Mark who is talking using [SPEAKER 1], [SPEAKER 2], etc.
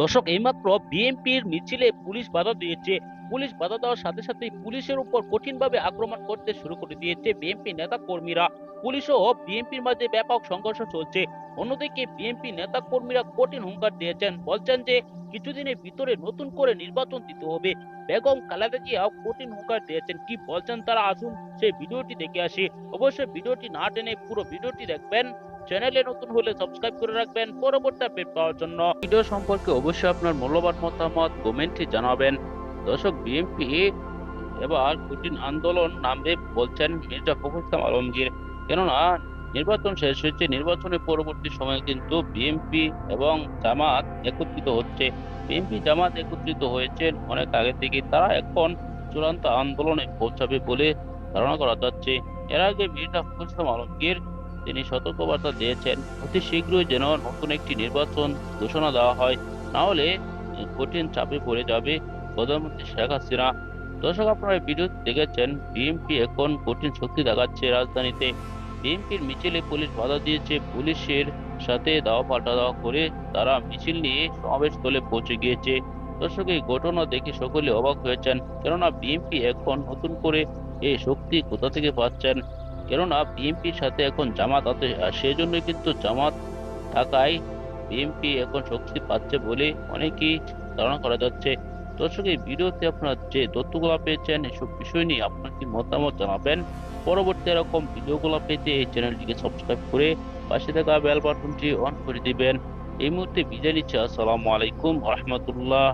[SPEAKER 1] দর্শক, এইমাত্র বিএনপির মিছিলে পুলিশ বাধা দিয়েছে। পুলিশ বাধা দেওয়ার সাথে সাথে পুলিশের উপর কঠিনভাবে আক্রমণ করতে শুরু করে দিয়েছে বিএনপি নেতা কর্মীরা পুলিশ ও বিএনপির মাঝে ব্যাপক সংঘর্ষ চলছে। অন্যদিকে বিএনপি নেতা কর্মীরা কঠিন হুঙ্কার দিয়েছেন। বলছেন যে, কিছুদিনের ভিতরে নতুন করে নির্বাচন দিতে হবে। বেগম খালেদা জিয়াও কঠিন হুঙ্কার দিয়েছেন। কি বলছেন তারা? আসুন সেই ভিডিওটি দেখে আসি। অবশ্যই ভিডিওটি না টেনে পুরো ভিডিওটি দেখবেন। চ্যানেলে নতুন হলে সাবস্ক্রাইব করে রাখবেন। পরবর্তী আপডেট পাওয়ার জন্য। ভিডিও সম্পর্কে অবশ্যই আপনার মূল্যবান মতামত কমেন্টে জানাবেন। দর্শক, বিএনপি এবার কঠিন আন্দোলন নামবে বলছেন মির্জা ফখরুল ইসলাম আলমগীর। কেননা, নির্বাচন শেষ হয়েছে, নির্বাচনের পরবর্তী সময়ে কিন্তু বিএনপি এবং জামাত একত্রিত হচ্ছে। বিএনপি, জামাত একত্রিত হয়েছেন অনেক আগে থেকে তারা এখন চূড়ান্ত আন্দোলনে পৌঁছাবে বলে ধারণা করা যাচ্ছে। এর আগে মির্জা ফখরুল ইসলাম আলমগীর তিনি সতর্কবার্তা দিয়েছেন, অতি শীঘ্রই যেন নতুন একটি নির্বাচন ঘোষণা দেওয়া হয়। না হলে কঠিন চাপে পড়ে যাবে প্রধানমন্ত্রী শেখ হাসিনা। দর্শক, আপনারা ভিডিও দেখেছেন, বিএনপি এখন কঠিন শক্তি দেখাচ্ছে রাজধানীতে। বিএনপির মিছিলে পুলিশ বাধা দিয়েছে, পুলিশের সাথে দাওয়া পাল্টা দাওয়া করে তারা মিছিল নিয়ে সমাবেশ স্থলে পৌঁছে গিয়েছে। দর্শক, এই ঘটনা দেখে সকলে অবাক হয়েছেন, কেননা বিএনপি এখন নতুন করে এই শক্তি কোথা থেকে পাচ্ছেন? কেননা বিএনপির সাথে এখন জামাত আছে সেই জন্য কিন্তু জামাত থাকায় বিএনপি এখন শক্তি পাচ্ছে বলে অনেকেই ধারণা করা যাচ্ছে। দর্শক, এই ভিডিওতে আপনারা যে তথ্যগুলো পেয়েছেন, এসব বিষয় নিয়ে আপনার কি মতামত জানাবেন? পরবর্তী এরকম ভিডিওগুলো পেতে এই চ্যানেলটিকে সাবস্ক্রাইব করে পাশে থাকা বেল বাটনটি অন করে দিবেন। এই মুহূর্তে বিদায় নিচ্ছি। আসসালামু আলাইকুম রহমতুল্লাহ।